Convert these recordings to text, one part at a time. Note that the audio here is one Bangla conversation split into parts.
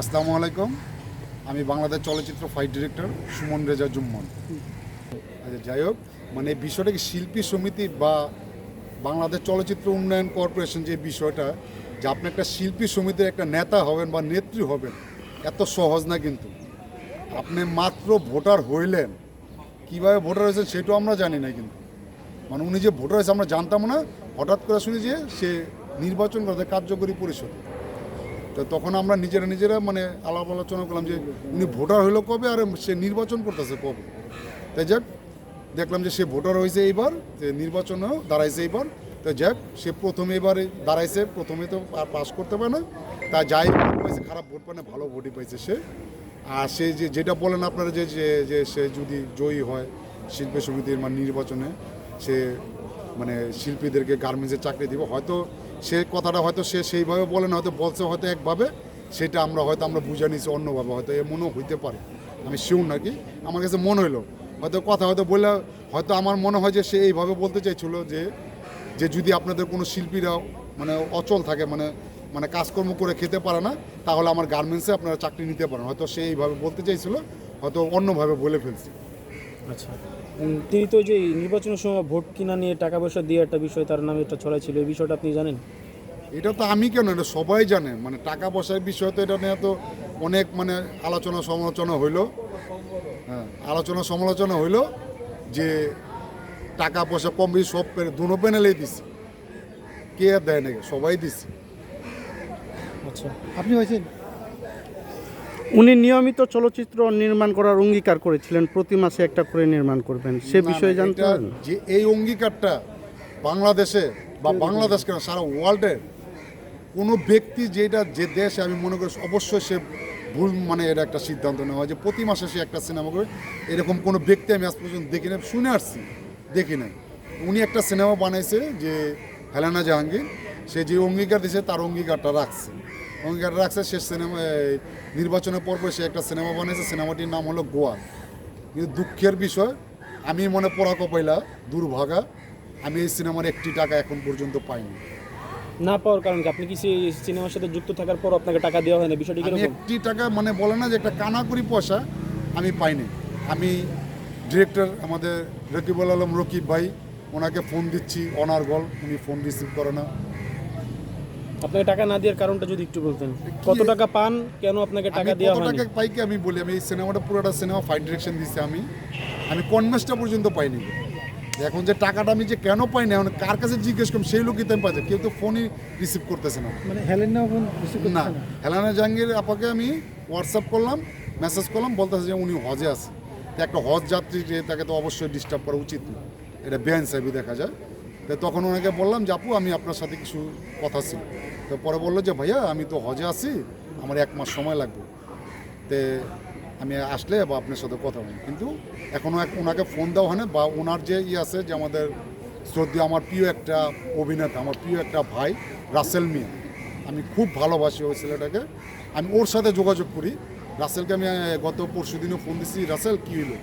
আসসালামু আলাইকুম। আমি বাংলাদেশ চলচ্চিত্র ফাইট ডিরেক্টর সুমন রেজা জুম্মন। আচ্ছা যাই হোক মানে এই বিষয়টা কি শিল্পী সমিতি বা বাংলাদেশ চলচ্চিত্র উন্নয়ন কর্পোরেশন যে বিষয়টা, যে আপনি একটা শিল্পী সমিতির একটা নেতা হবেন বা নেত্রী হবেন, এত সহজ না কিন্তু। আপনি মাত্র ভোটার হইলেন। কীভাবে ভোটার হয়েছেন সেটাও আমরা জানি না কিন্তু। মানে উনি যে ভোটার হয়েছে আমরা জানতাম না। হঠাৎ করে শুনি যে সে নির্বাচন করতে কার্যকরী পরিষদ। তো তখন আমরা নিজেরা নিজেরা মানে আলাপ আলোচনা করলাম যে উনি ভোটার হইল কবে আর সে নির্বাচন করতেছে কবে। তাই যাক, দেখলাম যে সে ভোটার হয়েছে এইবার, যে নির্বাচনেও দাঁড়াইছে এইবার। তো যাক, সে প্রথমে এবারে দাঁড়াইছে, প্রথমে তো আর পাস করতে পারে না। তা যাই ভোট পাইছে, খারাপ ভোট পায় না, ভালো ভোটই পাইছে সে। আর সে যে, যেটা বলেন আপনারা যে, যে- যে সে যদি জয়ী হয় শিল্পী সমিতির মানে নির্বাচনে, সে মানে শিল্পীদেরকে গার্মেন্টসের চাকরি দিব। হয়তো সে কথাটা হয়তো সে সেইভাবে বলে না, হয়তো বলছে হয়তো একভাবে, সেটা আমরা হয়তো আমরা বুঝে নিয়েছি অন্যভাবে, হয়তো এমনও হইতে পারে। আমি শিউর নাকি? আমার কাছে মনে হইল, হয়তো কথা হয়তো বললে, হয়তো আমার মনে হয় যে সে এইভাবে বলতে চাইছিল যে যে যদি আপনাদের কোনো শিল্পীরাও মানে অচল থাকে মানে মানে কাজকর্ম করে খেতে পারে না, তাহলে আমার গার্মেন্টসে আপনারা চাকরি নিতে পারেন। হয়তো সে এইভাবে বলতে চাইছিল, হয়তো অন্যভাবে বলে ফেলছি। আচ্ছা। তিনি তো যে নির্বাচনের সময় ভোট কিনা নিয়ে টাকা পয়সা দিয়ে একটা বিষয় তার নামে একটা ছড়াই ছিল এই বিষয়টা আপনি জানেন? এটা তো আমি কেন এটা সবাই জানে। মানে টাকা পয়সার বিষয় তো এটা নিয়ে তো অনেক মানে আলোচনা সমালোচনা হইল। হ্যাঁ আলোচনা সমালোচনা হইল যে টাকা পয়সা কম বেশি সব দুনো প্যানেলেই দিছি। কে আর দেয় নাকি সবাই দিছি। আচ্ছা। আপনি হয়েছেন? উনি নিয়মিত চলচ্চিত্র নির্মাণ করার অঙ্গীকার করেছিলেন। প্রতি মাসে একটা করে নির্মাণ করবেন। সে বিষয়ে জানতে যে এই অঙ্গীকারটা বাংলাদেশে বা বাংলাদেশ কেন সারা ওয়ার্ল্ডের কোনো ব্যক্তি যেটা যে দেশে আমি মনে করি অবশ্যই সে ভুল মানে এটা একটা সিদ্ধান্ত নেওয়া হয় যে প্রতি মাসে সে একটা সিনেমা করে। এরকম কোনো ব্যক্তি আমি আজ পর্যন্ত দেখি না শুনে আসছি দেখি নাই। উনি একটা সিনেমা বানাইছে যে হেলানা জাহাঙ্গীর সে যে অঙ্গীকার দিয়েছে তার অঙ্গীকারটা রাখছে। অঙ্গীকার রাখছে সে সিনেমা নির্বাচনের পর সে একটা সিনেমা বানিয়েছে সিনেমাটির নাম হলো গোয়াল কিন্তু দুঃখের বিষয় আমি মনে পড়া কপাইলা দুর্ভাগা আমি এই সিনেমার একটি টাকা এখন পর্যন্ত পাইনি। না পাওয়ার কারণ কি? আপনি কি সেই সিনেমার সাথে যুক্ত থাকার পর আপনাকে টাকা দেওয়া হয় না বিষয়টি একটি টাকা মানে বলে না যে একটা কানাকড়ি পয়সা আমি পাইনি। আমি ডিরেক্টর আমাদের রকিবুল আলম রকিব ভাই ওনাকে ফোন দিচ্ছি অনার্গল উনি ফোন রিসিভ করে না। আপনাকে টাকা না দেওয়ার কারণটা যদি একটু বলতেন। কত টাকা পান কেন আপনাকে টাকা দেওয়া হয়নি? টাকা পাই কি আমি বলি আমি এই সিনেমাটা পুরোটা সিনেমা ফাইট ডিরেকশন দিচ্ছি আমি। আমি কনভেন্সটা পর্যন্ত পাইনি। এখন যে টাকাটা আমি যে কেন পাই না কার কাছে জিজ্ঞেস করলাম সেই লোকই তো আমি পাচ্ছি কেউ তো ফোনই রিসিভ করতেছে না। মানে হেলেন না ফোন রিসিভ করতেছে না হেলানা জাহাঙ্গীর আপাকে আমি হোয়াটসঅ্যাপ করলাম মেসেজ করলাম বলতেছে যে উনি হজে আছে। তো একটা হজ যাত্রী যে তাকে তো অবশ্যই ডিস্টার্ব করা উচিত না। এটা বেআইন সাহেবই দেখা যায়। তো তখন ওনাকে বললাম যে আপু আমি আপনার সাথে কিছু কথা ছিল। তো পরে বলল যে, ভাইয়া, আমি তো হজে আছি, আমার এক মাস সময় লাগবে। তে আমি আসলে বা আপনার সাথে কথা বলি। কিন্তু এখনও এক ওনাকে ফোন দেওয়া হয় না বা ওনার যে ই আছে, যে আমাদের শ্রদ্ধা আমার প্রিয় একটা অভিনেতা, আমার প্রিয় একটা ভাই, রাসেল মিয়া। আমি খুব ভালোবাসি ওই ছেলেটাকে। আমি ওর সাথে যোগাযোগ করি। রাসেলকে আমি গত পরশু দিনও ফোন দিছি, রাসেল, কী হলো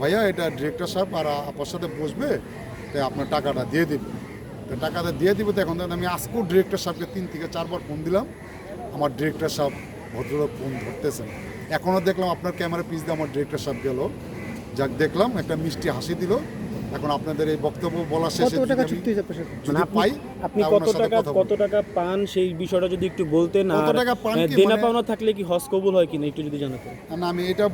ভাইয়া, এটা ডিরেক্টর সাহেব আর আপনার সাথে বসবে, তাই আপনার টাকাটা দিয়ে দেবে। তো টাকাটা দিয়ে দিবে তো এখন আমি আজকেও ডিরেক্টর সাহেবকে তিন থেকে চারবার ফোন দিলাম। আমার ডিরেক্টর সাহেব ভদ্রলোক ফোন ধরতেছেন। এখনও দেখলাম আপনার ক্যামেরা পিস দিয়ে আমার ডিরেক্টর সাহেব গেল। যাক দেখলাম একটা মিষ্টি হাসি দিল। এখন আপনাদের এই বক্তব্য বলা শেষে কত টাকা চুক্তি মানে আপনি- পাই আপনি কত টাকা কত টাকা পান সেই বিষয়টা যদি একটু বলতেন? কত টাকা পান কি দেনা মানে- পাওনা থাকলে কি হজ কবুল হয় কিনা একটু যদি জানাতেন। না আমি এটা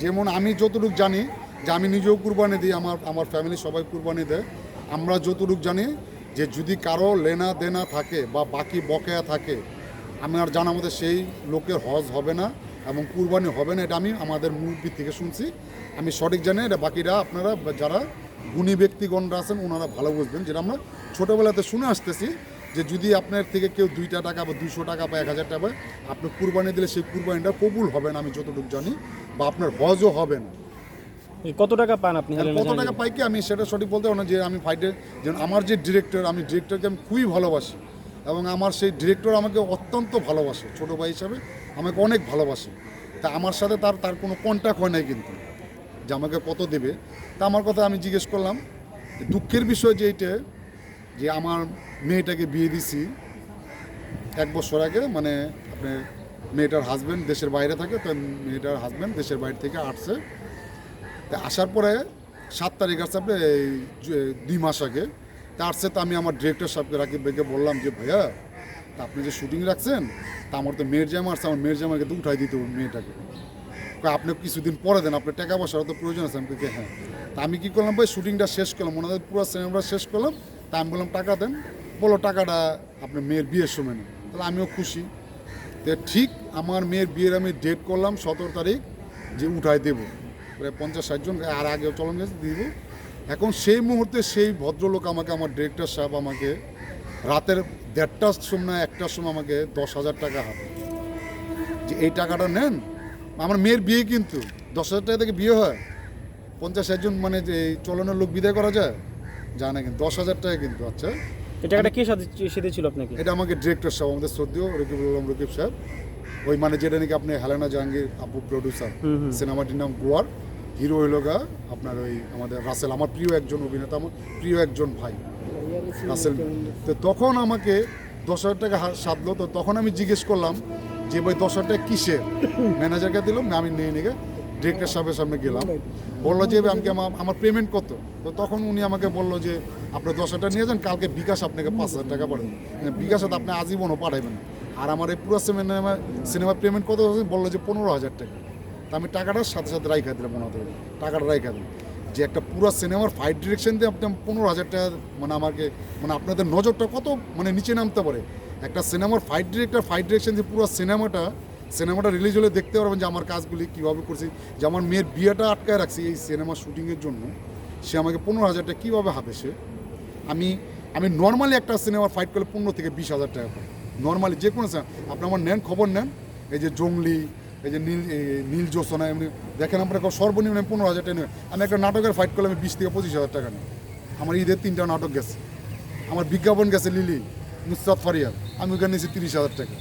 যেমন আমি যতটুকু জানি যে আমি নিজেও কুরবানি দিই আমার আমার ফ্যামিলি সবাই কুরবানি দেয়। আমরা যতটুকু জানি যে যদি কারও লেনা দেনা থাকে বা বাকি বকেয়া থাকে আমার জানা মতে সেই লোকের হজ হবে না এবং কুরবানি হবে না, এটা আমি আমাদের মুরব্বী থেকে শুনছি। আমি সঠিক জানি এটা বাকিরা আপনারা যারা গুণী ব্যক্তিগণরা আছেন, ওনারা ভালো বুঝবেন। যেটা আমরা ছোটোবেলাতে শুনে আসতেছি যে যদি আপনার থেকে কেউ দুইটা টাকা বা দুশো টাকা বা এক হাজার টাকা, আপনি কুরবানি দিলে সেই কুরবানিটা কবুল হবে না, আমি যতটুকু জানি, বা আপনার হজও হবে না। কত টাকা পান আপনি কত টাকা পাই কি আমি সেটা সঠিক বলতে পারব না যে আমি ফাইটে যেমন আমার যে ডিরেক্টর আমি ডিরেক্টরকে আমি খুবই ভালোবাসি। এবং আমার সেই ডিরেক্টর আমাকে অত্যন্ত ভালোবাসে ছোটো ভাই হিসাবে আমাকে অনেক ভালোবাসে। তা আমার সাথে তার তার কোনো কন্ট্যাক্ট হয় নাই কিন্তু। যে আমাকে কত দেবে। তা আমার কথা আমি জিজ্ঞেস করলাম দুঃখের বিষয় যে এইটা যে আমার মেয়েটাকে বিয়ে দিছি এক বছর আগে মানে আপনি মেয়েটার হাজব্যান্ড দেশের বাইরে থাকে তো মেয়েটার হাজব্যান্ড দেশের বাইরে থেকে আসছে। তা আসার পরে সাত তারিখ আসছে আপনি এই দুই মাস আগে। তা আসছে তো আমি আমার ডিরেক্টর সাহেবকে, রাকিব ভাইকে বললাম যে, ভাইয়া, তা আপনি যে শুটিং রাখছেন, তা আমার তো মেয়ের জামা আসছে, আমার মেয়ের জামাকে তো উঠাই দিতে হবে মেয়েটাকে। আপনি কিছুদিন পরে দেন, আপনার টাকা পয়সার তো প্রয়োজন আছে। আমি হ্যাঁ। তা আমি কী করলাম, ভাই শুটিংটা শেষ করলাম। ওনাদের পুরো সিনেমাটা শেষ করলাম। তা আমি বললাম, টাকা দেন। বলো টাকাটা আপনার মেয়ের বিয়ের সময় নেন। তাহলে আমিও খুশি। তো ঠিক আমার মেয়ের বিয়ের আমি ডেট করলাম সতেরো তারিখ, যে উঠাই দেবো। প্রায় পঞ্চাশ ষাটজন আর আগে চলন গেছে দিব। এখন সেই মুহূর্তে সেই ভদ্রলোক আমাকে আমার ডিরেক্টর সাহেব আমাকে রাতের দেড়টার সময় একটার সময় আমাকে দশ হাজার টাকা হাতে যে এই টাকাটা নেন আমার মেয়ের বিয়ে কিন্তু দশ হাজার টাকা থেকে বিয়ে হয়। পঞ্চাশ ষাটজন মানে যে এই চলনের লোক বিদায় করা যায় জানে কিন্তু দশ হাজার টাকা কিন্তু আচ্ছা। টাকাটা কে সাথে ছিল আপনাকে? এটা আমাকে ডিরেক্টর সাহেব আমাদের শ্রদ্ধেয় রকিবুল আলম রকিব সাহেব। ওই মানে যেটা নাকি আপনি হেলানা জাহাঙ্গীর আপু প্রডিউসার সিনেমাটির নাম গোয়ার। হিরো হইল গা, আপনার ওই আমাদের রাসেল, আমার প্রিয় একজন অভিনেতা, আমার প্রিয় একজন ভাই, রাসেল। তো তখন আমাকে দশ হাজার টাকা সাধলো, তো তখন আমি জিজ্ঞেস করলাম যে ভাই, দশ হাজার টাকা কিসের ম্যানেজারকে দিলাম না আমি নিয়ে নিয়ে ডিরেক্টর সাহেবের সামনে গেলাম। বলল যে আমি আমার আমার পেমেন্ট কত? তো তখন উনি আমাকে বলল যে, আপনি দশ হাজার নিয়ে যান, কালকে বিকাশ আপনাকে পাঁচ হাজার টাকা পাঠাবেন মানে বিকাশে তো আপনি আজীবনও পাঠাবেন। আর আমার এই পুরো সিনেমা সিনেমার পেমেন্ট কত বলল যে পনেরো হাজার টাকা। তা আমি টাকাটার সাথে সাথে রাইখা দিলাম ওনাদের টাকাটা রাইখা দিলাম। যে একটা পুরো সিনেমার ফাইট ডিরেকশন দিয়ে আপনি পনেরো হাজার টাকা মানে আমাকে মানে আপনাদের নজরটা কত মানে নিচে নামতে পারে। একটা সিনেমার ফাইট ডিরেক্টর ফাইট ডিরেকশন দিয়ে পুরো সিনেমাটা সিনেমাটা রিলিজ হলে দেখতে পারবেন যে আমার কাজগুলি কীভাবে করছি। যে আমার মেয়ের বিয়েটা আটকায় রাখছি এই সিনেমার শুটিংয়ের জন্য। সে আমাকে পনেরো হাজার টাকা কীভাবে হাতে সে? আমি আমি নর্মালি একটা সিনেমার ফাইট করলে পনেরো থেকে বিশ হাজার টাকা পাই। নর্মালি যে কোনো আপনি আমার নেন, খবর নেন। এই যে জঙ্গলি এই যে নীল এই নীল জোসনা এমনি দেখেন আমরা সর্বনিম্ন পনেরো হাজার টাকা আমি একটা নাটকের ফাইট করলে আমি বিশ থেকে পঁচিশ হাজার টাকা নিই আমার ঈদের তিনটা নাটক গেছে। আমার বিজ্ঞাপন গেছে লিলি নুসরাত ফারিয়াদ আমি ওখানে নিয়েছি তিরিশ হাজার টাকা।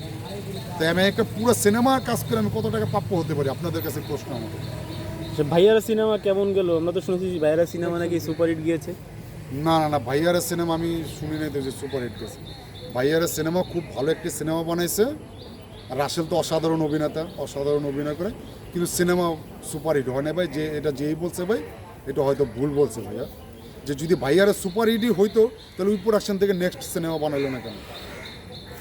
তাই আমি একটা পুরো সিনেমা কাজ করে আমি কত টাকা প্রাপ্য হতে পারি? আপনাদের কাছে প্রশ্ন আমাদের সে ভাইয়ারা সিনেমা কেমন গেল? আমরা তো শুনেছি ভাইয়ারা সিনেমা নাকি সুপারহিট গিয়েছে। না না না ভাইয়ারের সিনেমা আমি শুনি নাই তো যে সুপার হিট গেছে। ভাইয়ারের সিনেমা খুব ভালো একটি সিনেমা বানাইছে। রাসেল তো অসাধারণ অভিনেতা অসাধারণ অভিনয় করে। কিন্তু সিনেমা সুপার হিট হয় না ভাই যে এটা যেই বলছে ভাই এটা হয়তো ভুল বলছে ভাইয়া। যে যদি ভাইয়ারের সুপার হিটই হইতো তাহলে ওই প্রোডাকশন থেকে নেক্সট সিনেমা বানাইলো না কেন?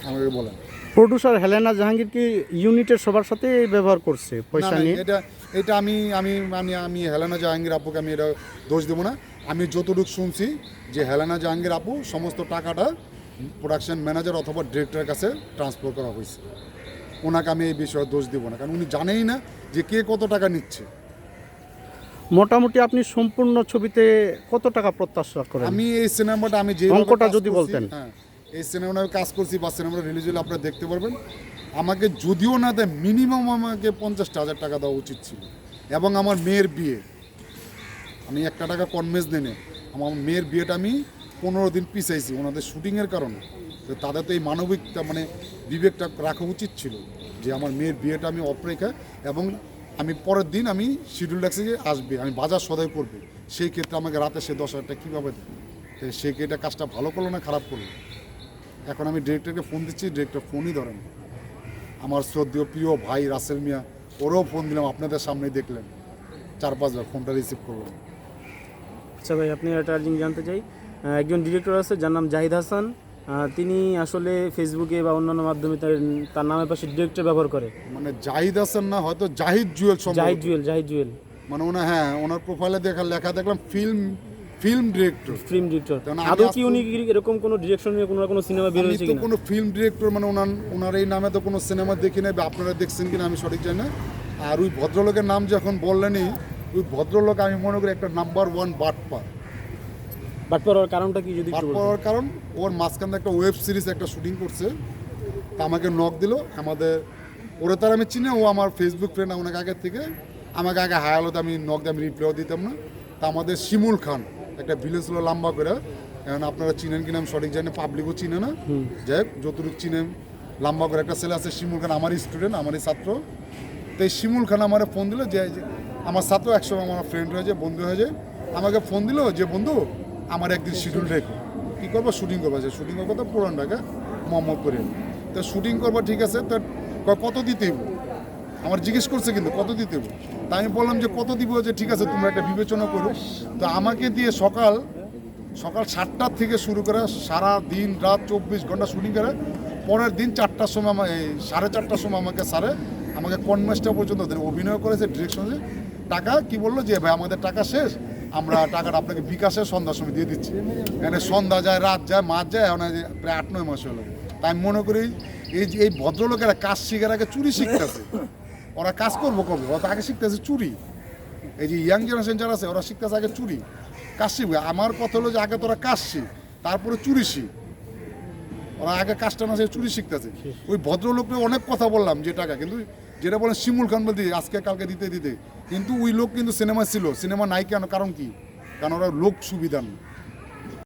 আমাকে বলেন। প্রডিউসার হেলেনা জাহাঙ্গীর কি ইউনিটের সবার সাথে ব্যবহার করছে পয়সা নিয়ে? এটা এটা আমি আমি আমি আমি হেলানা জাহাঙ্গীর আপুকে আমি এটা দোষ দেবো না। আমি যতটুকু শুনছি যে হেলানা জাহাঙ্গীর আপু সমস্ত টাকাটা প্রোডাকশন ম্যানেজার অথবা ডিরেক্টরের কাছে ট্রান্সফার করা হয়েছে। ওনাকে আমি এই বিষয়ে দোষ দেবো না কারণ উনি জানেই না যে কে কত টাকা নিচ্ছে। মোটামুটি আপনি সম্পূর্ণ ছবিতে কত টাকা প্রত্যাশা করেন? আমি এই সিনেমাটা আমি যে অঙ্কটা যদি বলতেন। হ্যাঁ এই সিনেমাটা আমি কাজ করছি বা সিনেমাটা রিলিজ হলে আপনারা দেখতে পারবেন। আমাকে যদিও না দেয় মিনিমাম আমাকে পঞ্চাশটা হাজার টাকা দেওয়া উচিত ছিল। এবং আমার মেয়ের বিয়ে। আমি একটা টাকা কনভেন্স দেনে আমার মেয়ের বিয়েটা আমি পনেরো দিন পিছাইছি ওনাদের শুটিংয়ের কারণে। তাদের তো এই মানবিকতা মানে বিবেকটা রাখা উচিত ছিল যে আমার মেয়ের বিয়েটা আমি অপরেখা এবং আমি পরের দিন আমি শিডিউল রাখছি যে আসবে, আমি বাজার সদাই করবে। সেই ক্ষেত্রে আমাকে রাতে সে দশ হাজারটা কীভাবে দেবে? তো সে এটা কাজটা ভালো করল না খারাপ করল? এখন আমি ডিরেক্টরকে ফোন দিচ্ছি ডিরেক্টর ফোনই ধরেন। আমার শ্রদ্ধেয় প্রিয় ভাই রাসেল মিয়া, ওরও ফোন দিলাম, আপনাদের সামনেই দেখলেন। চার পাঁচবার ফোনটা রিসিভ করলাম। আচ্ছা ভাই, আপনি একটা জানতে চাই। একজন ডিরেক্টর আছে, যার নাম জাহিদ হাসান। তিনি আসলে ফেসবুকে বা অন্যান্য মাধ্যমে তার তার নামের পাশে ডিরেক্টর ব্যবহার করে। মানে জাহিদ হাসান না হয়তো জাহিদ জুয়েল। জাহিদ জুয়েল জাহিদ জুয়েল। মানে ওনা হ্যাঁ ওনার প্রোফাইলে দেখা লেখা দেখলাম film film director film director আদৌ কি উনি এরকম কোনো ডিরেকশন নিয়ে কোনো কোনো সিনেমা বের হয়েছে কিনা? কোনো ফিল্ম ডিরেক্টর মানে ওনার ওনার এই নামে তো কোনো সিনেমা দেখি নাই বা আপনারা দেখছেন কিনা আমি সঠিক জানি না। আর ওই ভদ্রলোকের নাম যখন বললেনই ওই ভদ্রলোক আমি মনে করি একটা নাম্বার ওয়ান বাটপা বাট পড়ার কারণটা কি যদি বাট কারণ ওর মাঝখানে একটা ওয়েব সিরিজ একটা শুটিং করছে। তা আমাকে নক দিল আমাদের ওরে তার আমি চিনি ও আমার ফেসবুক ফ্রেন্ড অনেক আগের থেকে আমাকে আগে হায়াল আমি নক দিয়ে আমি রিপ্লাইও দিতাম না। তা আমাদের শিমুল খান একটা ভিলেজ ছিল লম্বা করে। কারণ আপনারা চিনেন কিনা আমি সঠিক জানি পাবলিকও চিনে না। যাই হোক যতটুকু চিনেন লম্বা করে একটা ছেলে আছে শিমুল খান আমারই স্টুডেন্ট আমারই ছাত্র। তো এই শিমুল খান আমার ফোন দিল যে যে আমার ছাত্র একসময় আমার ফ্রেন্ড হয়ে যায় বন্ধু হয়ে যায়। আমাকে ফোন দিল যে বন্ধু আমার একদিন শিডিউল রেখো। কী করব? শুটিং করব। যে শুটিং করব তো পুরান ঢাকা, মোহাম্মদপুরে তো শুটিং করব, ঠিক আছে, তো কত দিতে আমার জিজ্ঞেস করছে কিন্তু, কত দিতে তা আমি বললাম যে, কত দিব? যে, ঠিক আছে, তোমরা একটা বিবেচনা করো। তো আমাকে দিয়ে সকাল সকাল সাতটার থেকে শুরু করে সারা দিন, রাত চব্বিশ ঘণ্টা শুটিং করে। পরের দিন চারটার সময় আমার এই সাড়ে চারটার সময় আমাকে সারে আমাকে কনমেসটা পর্যন্ত অভিনয় করেছে ডিরেকশনে টাকা কি বলল যে, ভাই, আমাদের টাকা শেষ? আমরা টাকাটা আপনাকে বিকাশে সন্ধ্যার সময় দিয়ে দিচ্ছি। এখানে সন্ধ্যা যায়, রাত যায় মাস যায়, এখন প্রায় আট, নয় মাস হলো। তাই আমি মনে করি এই যে এই ভদ্রলোকেরা কাজ শিখার আগে চুরি শিখতেছে। ওরা কাজ করব কবে? ওরা আগে শিখতেছে চুরি। এই যে ইয়াং জেনারেশন যারা আছে, ওরা শিখতেছে আগে চুরি। কাজ শিখবে। আমার কথা হলো যে আগে তোরা কাজ শিখ, তারপরে চুরি শিখ। ওরা আগে কাজটা না চুরি শিখতেছে। ওই ভদ্রলোককে অনেক কথা বললাম যে টাকা, কিন্তু যেটা বলেন শিমুল খান বলতে, আজকে কালকে দিতে দিতে। কিন্তু ওই লোক কিন্তু সিনেমা ছিল। সিনেমা নাই কেন? কারণ কি? কারণ ওরা লোক সুবিধা নেই।